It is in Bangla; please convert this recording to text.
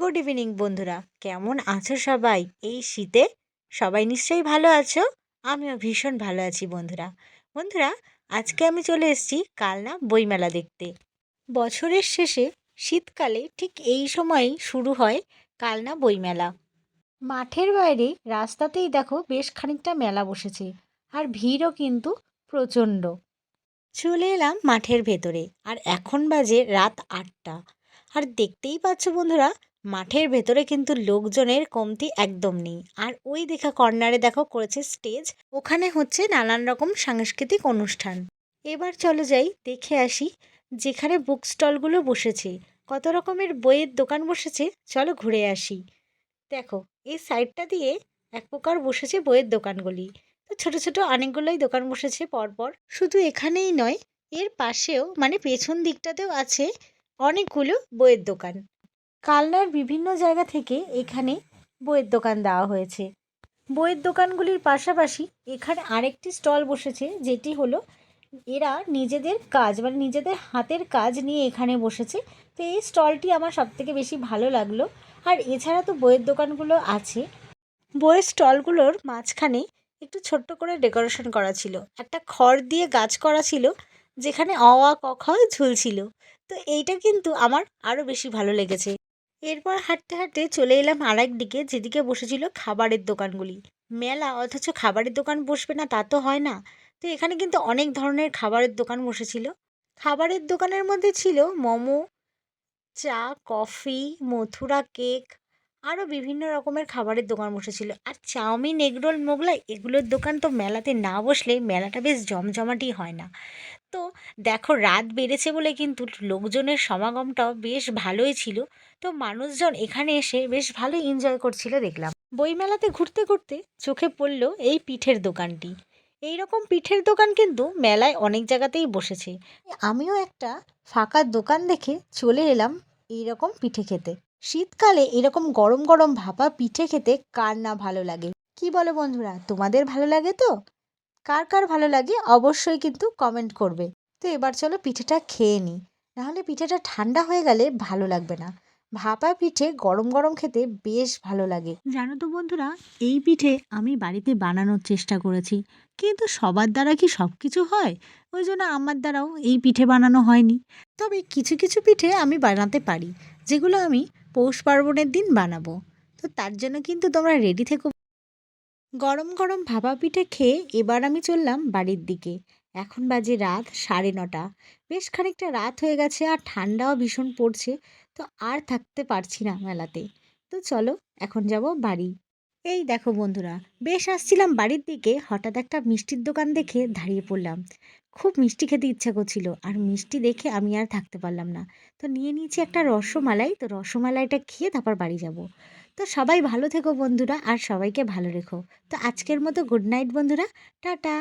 গুড ইভিনিং বন্ধুরা। কেমন আছো সবাই? এই শীতে সবাই নিশ্চয়ই ভালো আছো? আমিও ভীষণ ভালো আছি, বন্ধুরা। বন্ধুরা, আজকে আমি চলে এসেছি কালনা বইমেলা দেখতে। বছরের শেষে শীতকালে ঠিক এই সময়ই শুরু হয় কালনা বইমেলা। মাঠের বাইরে রাস্তাতেই দেখো বেশ খানিকটা মেলা বসেছে, আর ভিড়ও কিন্তু প্রচণ্ড। চলে এলাম মাঠের ভেতরে, আর এখন বাজে রাত আটটা। আর দেখতেই পাচ্ছ বন্ধুরা মাঠের ভেতরে কিন্তু লোকজনের কমতি একদম নেই। আর ওই দেখা কর্নারে দেখো করেছে স্টেজ, ওখানে হচ্ছে নানান রকম সাংস্কৃতিক অনুষ্ঠান। এবার চলো যাই, দেখে আসি যেখানে বুক স্টলগুলো বসেছে। কত রকমের বইয়ের দোকান বসেছে, চলো ঘুরে আসি। দেখো, এই সাইডটা দিয়ে এক প্রকার বসেছে বইয়ের দোকানগুলি। তো ছোটো ছোটো অনেকগুলোই দোকান বসেছে পরপর। শুধু এখানেই নয়, এর পাশেও মানে পেছন দিকটাতেও আছে অনেকগুলো বইয়ের দোকান। কালনার বিভিন্ন জায়গা থেকে এখানে বইয়ের দোকান দেওয়া হয়েছে। বইয়ের দোকানগুলির পাশাপাশি এখানে আরেকটি স্টল বসেছে, যেটি হলো এরা নিজেদের কাজ মানে নিজেদের হাতের কাজ নিয়ে এখানে বসেছে। তো এই স্টলটি আমার সবথেকে বেশি ভালো লাগল। আর এছাড়া তো বইয়ের দোকানগুলো আছে। বইয়ের স্টলগুলোর মাঝখানে একটু ছোট্ট করে ডেকোরেশন করা ছিল। একটা খড় দিয়ে গাছ করা ছিল, যেখানে অ আ ক, খ ঝুলছিল। তো এইটা কিন্তু আমার আরও বেশি ভালো লেগেছে। এরপর হাঁটতে হাঁটতে চলে এলাম আর দিকে, যেদিকে বসেছিল খাবারের দোকানগুলি। মেলা, অথচ খাবারের দোকান বসবে না, তা তো হয় না। তো এখানে কিন্তু অনেক ধরনের খাবারের দোকান বসেছিল। খাবারের দোকানের মধ্যে ছিল মোমো, চা, কফি, মথুরা কেক আরও বিভিন্ন রকমের খাবারের দোকান বসেছিল। আর চাউমিন, এগরোল, মোগলাই এগুলোর দোকান তো মেলাতে না বসলে মেলাটা বেশ জমজমাটি হয় না। তো দেখো রাত বেড়েছে বলে কিন্তু লোকজনের সমাগমটাও বেশ ভালোই ছিল। তো মানুষজন এখানে এসে বেশ ভালোই এনজয় করছিল দেখলাম। বইমেলাতে ঘুরতে ঘুরতে চোখে পড়ল এই পিঠের দোকানটি। এই রকম পিঠের দোকান কিন্তু মেলায় অনেক জায়গাতেই বসেছে। আমিও একটা ফাঁকা দোকান দেখে চলে এলাম এই রকম পিঠে খেতে। শীতকালে এরকম গরম গরম ভাপা পিঠে খেতে কার না ভালো লাগে? কি বলো বন্ধুরা, তোমাদের ভালো লাগে তো? কার কার ভালো লাগে অবশ্যই কিন্তু কমেন্ট করবে। তো এবার চলো পিঠেটা খেয়ে নিই। নাহলে পিঠেটা ঠান্ডা হয়ে গেলে ভালো লাগবে না। ভাপা পিঠে গরম গরম খেতে বেশ ভালো লাগে। জানো তো বন্ধুরা, এই পিঠে আমি বাড়িতে বানানোর চেষ্টা করেছি, কিন্তু সবার দ্বারা কি সব কিছু হয়? ওই জন্য আমার দ্বারাও এই পিঠে বানানো হয়নি। তবে কিছু কিছু পিঠে আমি বানাতে পারি, যেগুলো আমি পৌষ পার্বণের দিন বানাবো। তো তার জন্য কিন্তু তোমরা রেডি থেকো। গরম গরম ভাপা পিঠে খেয়ে এবার আমি চললাম বাড়ির দিকে। এখন বাজে রাত সাড়ে নটা। বেশ খানিকটা রাত হয়ে গেছে আর ঠান্ডাও ভীষণ পড়ছে। তো আর থাকতে পারছি না মেলাতে। তো চলো, এখন যাব বাড়ি। এই দেখো বন্ধুরা, বেশ আসছিলাম বাড়ির দিকে, হঠাৎ একটা মিষ্টির দোকান দেখে দাঁড়িয়ে পড়লাম। খুব মিষ্টি খেতে ইচ্ছা করছিল, আর মিষ্টি দেখে আমি আর থাকতে পারলাম না। তো নিয়ে নিয়েছি একটা রসমালাই, তো রসমালাইটা খেয়ে তারপর বাড়ি যাব। তো সবাই ভালো থেকো বন্ধুরা, আর সবাইকে ভালো রেখো। তো আজকের মতো গুড নাইট বন্ধুরা, টাটা।